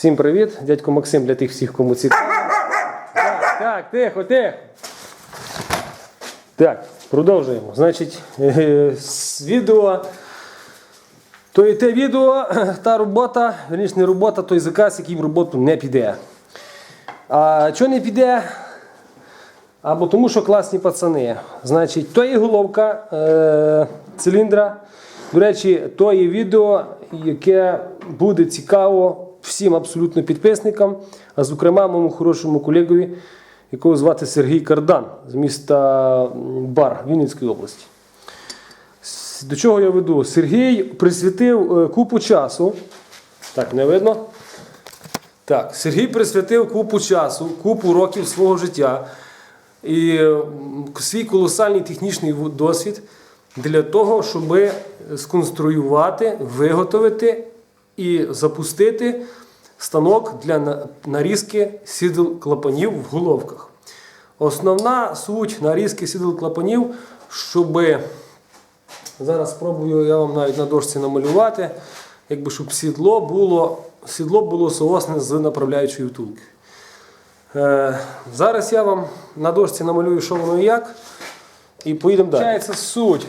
Всім привіт, дядько Максим для тих всіх, кому цікаво. Так, так, тихо, тихо. Так, продовжуємо. Значить, е, з відео. То і те відео, та робота, верніше не робота, той заказ, який в роботу не піде. А чого не піде? Або тому, що класні пацани. Значить, то є головка е, циліндра. До речі, то є відео, яке буде цікаво всім абсолютно підписникам, а зокрема моєму хорошому колегові, якого звати Сергій Кардан з міста Бар Вінницької області. До чого я веду? Сергій присвятив е, купу часу. Так, не видно? Так, Сергій присвятив купу часу, купу років свого життя і свій колосальний технічний досвід для того, щоб сконструювати, виготовити і запустити станок для нарізки сідл клапанів в головках. Основна суть нарізки сідл клапанів, щоб Зараз спробую я вам навіть на дошці намалювати, якби щоб сідло було, сідло було соосне з направляючої втулки. Е, зараз я вам на дошці намалюю, що воно і як, і поїдемо далі. Получається суть.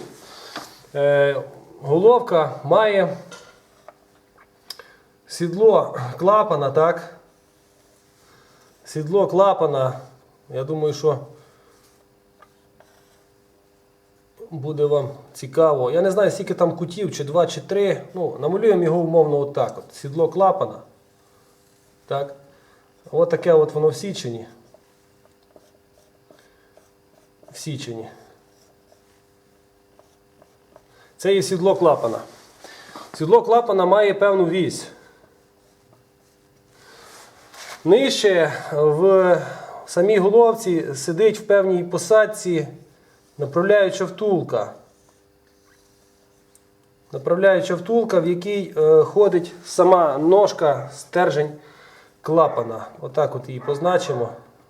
Е, головка має сідло клапана, так? Сідло клапана. Я думаю, що буде вам цікаво. Я не знаю, скільки там кутів, чи два, чи три. Ну, намалюємо його умовно отак. От. Сідло клапана. Так. От таке от воно в січені. В січені. Це є сідло клапана. Сідло клапана має певну вісь. Нижче в самій головці сидить в певній посадці направляюча втулка. Направляюча втулка, в якій е, ходить сама ножка, стержень клапана. Отак от її позначимо.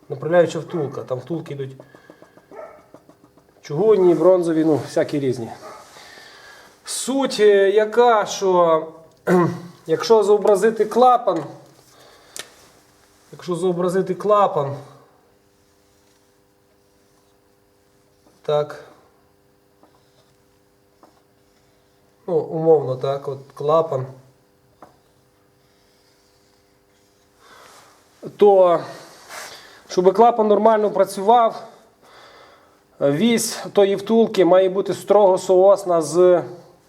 Направляюча втулка. Там втулки йдуть чугунні, бронзові, ну, всякі різні. Суть е, яка, що якщо зобразити клапан, якщо зобразити клапан, так. Ну, умовно, так, от клапан. То, щоб клапан нормально працював, вісь тої втулки має бути строго соосна з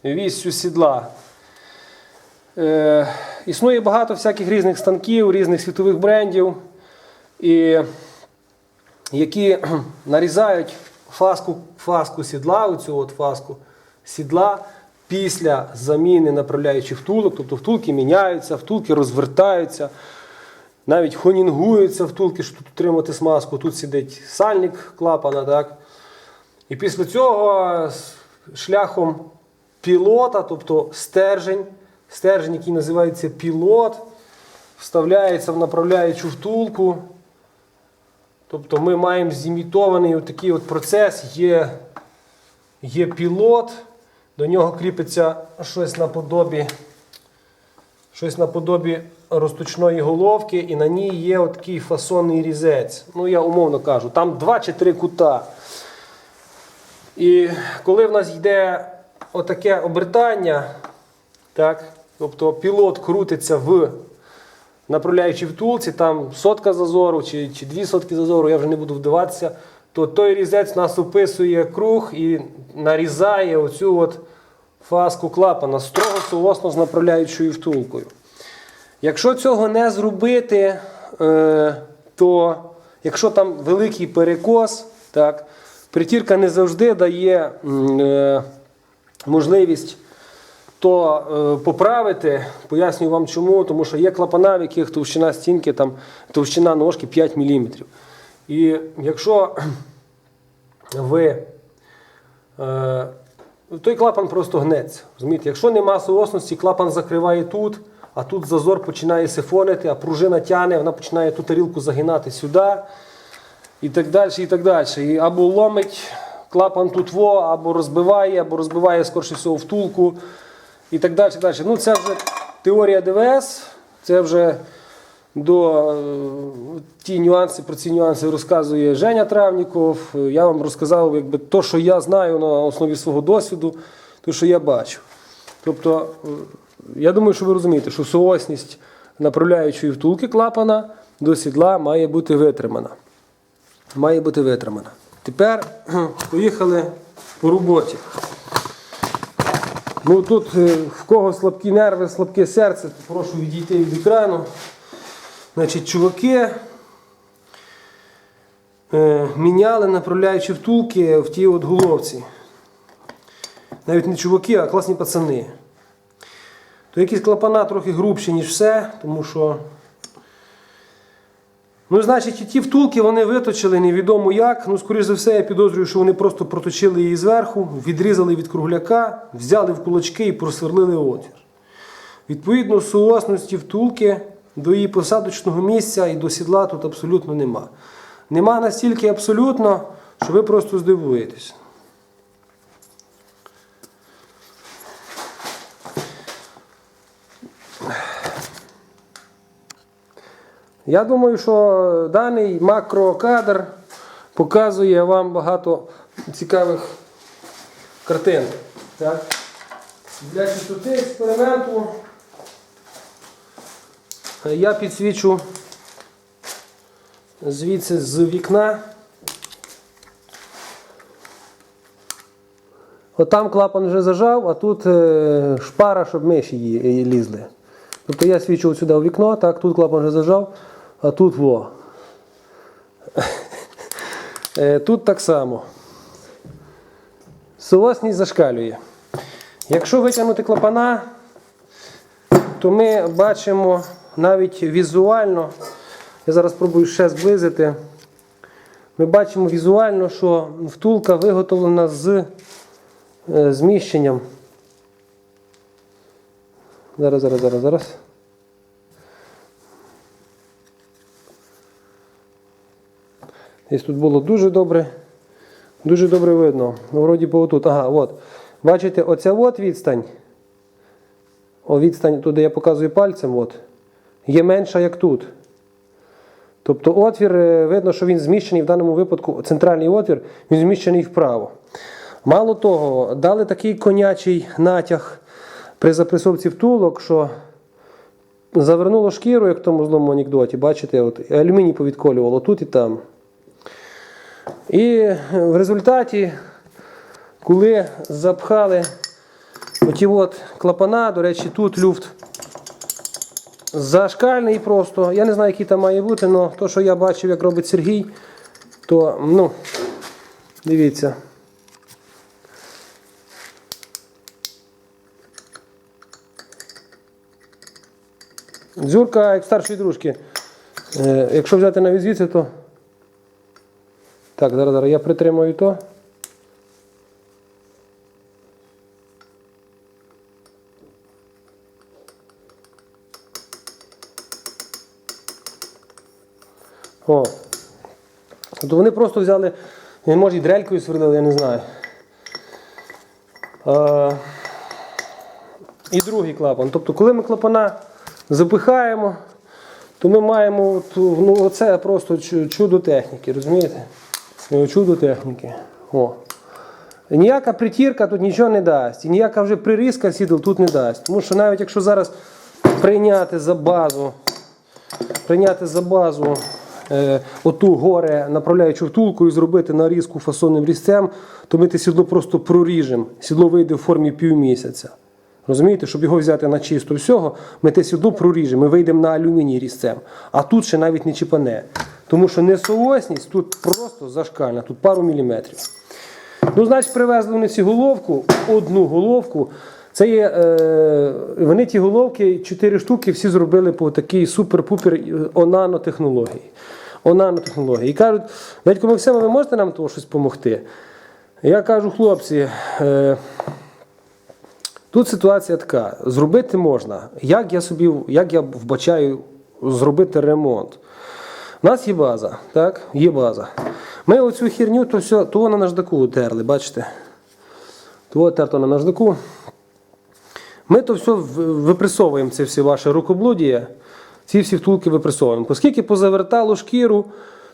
віссю сідла. Е, існує багато всяких різних станків, різних світових брендів, і, які нарізають фаску, фаску сідла, оцю от фаску сідла після заміни направляючих втулок, тобто втулки міняються, втулки розвертаються, навіть хонінгуються втулки, щоб тут отримати смазку. Тут сидить сальник клапана. так. І після цього шляхом пілота, тобто стержень, стержень, який називається пілот, вставляється в направляючу втулку. Тобто ми маємо зімітований такий от процес, є, є пілот, до нього кріпиться щось наподобі, щось наподобі розточної головки, і на ній є такий фасонний різець. Ну, я умовно кажу, там два чи три кута. І коли в нас йде отаке обертання, так, тобто пілот крутиться в направляючій втулці, там сотка зазору чи, чи дві сотки зазору, я вже не буду вдаватися, то той різець нас описує круг і нарізає оцю от фаску клапана строго соосно з направляючою втулкою. Якщо цього не зробити, е, то якщо там великий перекос, так, притірка не завжди дає е, можливість то е, поправити, пояснюю вам чому, тому що є клапана, в яких товщина стінки, там, товщина ножки 5 мм. І якщо ви е, той клапан просто гнеться. Розумієте? Якщо нема соосності, клапан закриває тут, а тут зазор починає сифонити, а пружина тяне, вона починає ту тарілку загинати сюди. І так далі, і так далі. І або ломить клапан тут во, або розбиває, або розбиває скорше всього втулку. І так далі. далі. Ну, це вже теорія ДВС, це вже до е, ті нюанси, про ці нюанси розказує Женя Травніков. Я вам розказав якби, то, що я знаю на основі свого досвіду, то, що я бачу. Тобто, е, я думаю, що ви розумієте, що соосність направляючої втулки клапана до сідла має бути витримана. Має бути витримана. Тепер поїхали по роботі. Ну тут е, в кого слабкі нерви, слабке серце, то прошу відійти від екрану. Значить, чуваки е, міняли направляючі втулки в тій от головці. Навіть не чуваки, а класні пацани. То якісь клапана трохи грубші, ніж все, тому що. Ну, значить, і ті втулки вони виточили невідомо як. Ну, скоріш за все, я підозрюю, що вони просто проточили її зверху, відрізали від кругляка, взяли в кулачки і просверлили отвір. Відповідно, суосності втулки до її посадочного місця і до сідла тут абсолютно нема. Нема настільки абсолютно, що ви просто здивуєтесь. Я думаю, що даний макрокадр показує вам багато цікавих картин. Так? Для чистоти експерименту я підсвічу звідси з вікна. Отам клапан вже зажав, а тут е, шпара, щоб миші її лізли. Тобто я свічу сюди у вікно, так, тут клапан вже зажав, а тут во. Е, Тут так само. Соосність зашкалює. Якщо витягнути клапана, то ми бачимо навіть візуально, я зараз спробую ще зблизити. Ми бачимо візуально, що втулка виготовлена з е, зміщенням. Зараз, зараз, зараз, зараз. Десь тут було дуже добре, дуже добре видно. Ну, вроді би отут. Ага, от. Бачите, оця от відстань. О, відстань, туди я показую пальцем, от, є менша, як тут. Тобто отвір, е, видно, що він зміщений в даному випадку, центральний отвір, він зміщений вправо. Мало того, дали такий конячий натяг при запресовці втулок, що завернуло шкіру, як в тому злому анекдоті, бачите, от, алюміній повідколювало тут і там. І в результаті, коли запхали оті от клапана, до речі, тут люфт зашкальний просто. Я не знаю, який там має бути, але то, що я бачив, як робить Сергій, то ну, дивіться. Дзюрка, як старшої дружки. Е, якщо взяти навіть звідси, то. Так, зараз, зараз я притримую то. О. Тобто вони просто взяли, може і дрелькою сверлили, я не знаю. Е, і другий клапан. Тобто, коли ми клапана запихаємо, то ми маємо ну, оце просто чудо техніки, розумієте? Е, Чудо техніки. О. Ніяка притірка тут нічого не дасть. І ніяка вже прирізка сідел тут не дасть. Тому що навіть якщо зараз прийняти за базу, прийняти за базу е, оту горе направляючу втулку і зробити нарізку фасонним різцем, то ми те сідло просто проріжемо. Сідло вийде в формі півмісяця. Розумієте, щоб його взяти на чисто всього, ми те сідло проріжемо, ми вийдемо на алюміній різцем. А тут ще навіть не чіпане. Тому що несоосність тут просто зашкальна, тут пару міліметрів. Ну, значить, привезли вони цю головку, одну головку. Це є, е, вони ті головки, чотири штуки, всі зробили по такій супер-пупер е, онанотехнології. Онанотехнології. І кажуть, дядько Максима, ви можете нам того щось допомогти? Я кажу, хлопці, е, тут ситуація така: зробити можна. Як я собі, як я вбачаю зробити ремонт? У нас є база, так? Є база. Ми оцю херню, то все, то на наждаку утерли, бачите? То терто на наждаку. Ми то все випресовуємо це все ваше рукоблудіє, ці всі втулки випресовуємо. Оскільки позавертало шкіру,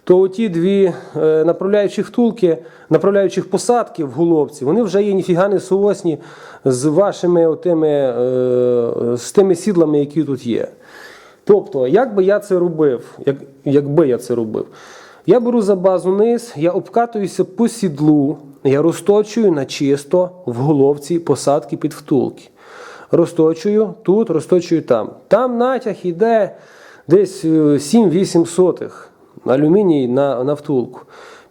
то оті дві е, направляючі втулки, направляючих посадки в головці, вони вже є ніфіга не соосні з вашими отими, е, з тими сідлами, які тут є. Тобто, як би я це робив, як, якби я це робив, я беру за базу низ, я обкатуюся по сідлу, я розточую на чисто в головці посадки під втулки. Розточую тут, розточую там. Там натяг іде десь е, 7-8 сотих алюміній на, на втулку.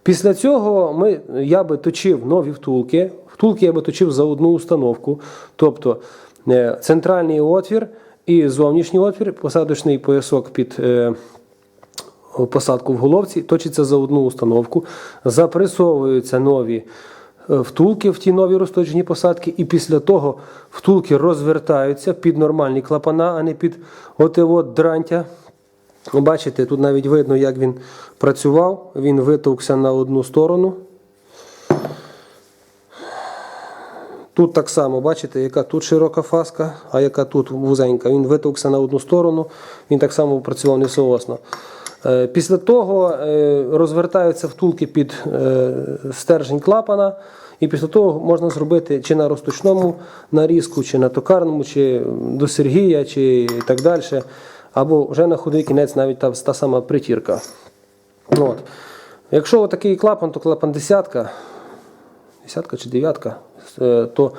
Після цього ми, я би точив нові втулки. Втулки я би точив за одну установку. Тобто е, центральний отвір і зовнішній отвір, посадочний поясок під е, посадку в головці, точиться за одну установку, запресовуються нові е, втулки в ті нові розточені посадки, і після того втулки розвертаються під нормальні клапана, а не під от дрантя. Бачите, тут навіть видно, як він працював. Він витовкся на одну сторону. Тут так само, бачите, яка тут широка фаска, а яка тут вузенька. Він витовкся на одну сторону, він так само працював несоосно. Е, Після того е, розвертаються втулки під е, стержень клапана, і після того можна зробити чи на розточному нарізку, чи на токарному, чи до Сергія, чи так далі. Або вже на худий кінець навіть та, та сама притірка. От. Якщо такий клапан, то клапан десятка, десятка чи дев'ятка, то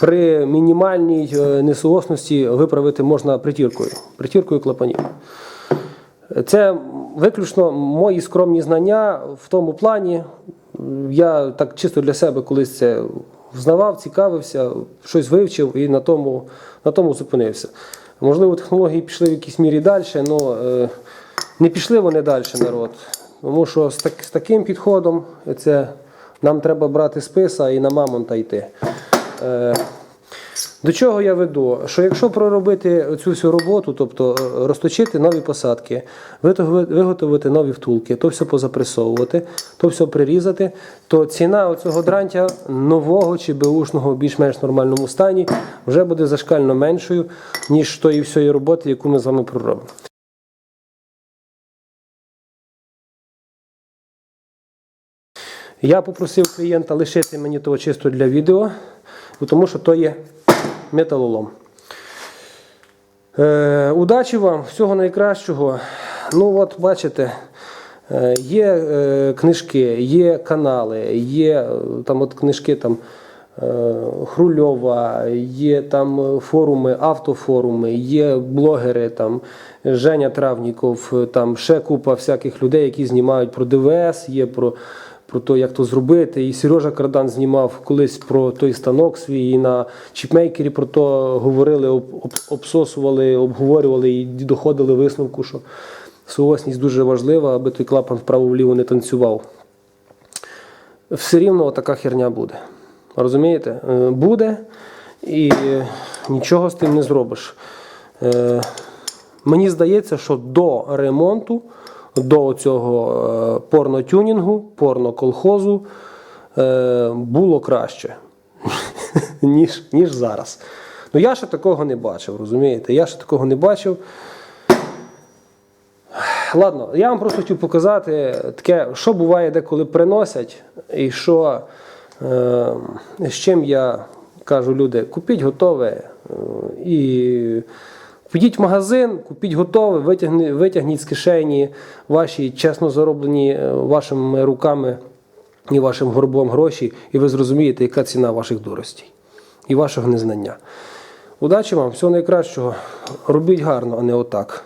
при мінімальній е, несоосності виправити можна притіркою, притіркою клапанів. Це виключно мої скромні знання в тому плані. Я так чисто для себе колись це взнавав, цікавився, щось вивчив і на тому, на тому зупинився. Можливо, технології пішли в якійсь мірі далі, але не пішли вони далі, народ. Тому що з таким підходом це нам треба брати списа і на мамонта йти. Е, до чого я веду? Що якщо проробити цю всю роботу, тобто е, розточити нові посадки, виготовити нові втулки, то все позапресовувати, то все прирізати, то ціна цього дрантя нового чи беушного в більш-менш нормальному стані вже буде зашкально меншою, ніж тої всієї роботи, яку ми з вами проробимо. Я попросив клієнта лишити мені того чисто для відео, тому що то є металолом. Е, удачі вам, всього найкращого. Ну, от бачите, е, є е, книжки, є канали, є е, там от книжки там. е, Хрульова, є там форуми, автофоруми, є блогери, там Женя Травніков, там ще купа всяких людей, які знімають про ДВС, є про, про те, як то зробити. І Сережа Кардан знімав колись про той станок свій, і на чіпмейкері про то говорили, об, об, обсосували, обговорювали і доходили висновку, що соосність дуже важлива, аби той клапан вправо-вліво не танцював все рівно така херня буде. Розумієте? Е, Буде і нічого з тим не зробиш. Е, Мені здається, що до ремонту, до цього е, порнотюнінгу, порноколхозу е, було краще, ніж, ніж зараз. Ну я ще такого не бачив, розумієте? Я ще такого не бачив. Ладно, я вам просто хотів показати таке, що буває деколи приносять, і що е, з чим я кажу люди, купіть готове е, і підіть в магазин, купіть готове, витягніть, витягніть з кишені ваші чесно зароблені е, вашими руками і вашим горбом гроші, і ви зрозумієте, яка ціна ваших дуростей і вашого незнання. Удачі вам, всього найкращого. Робіть гарно, а не отак.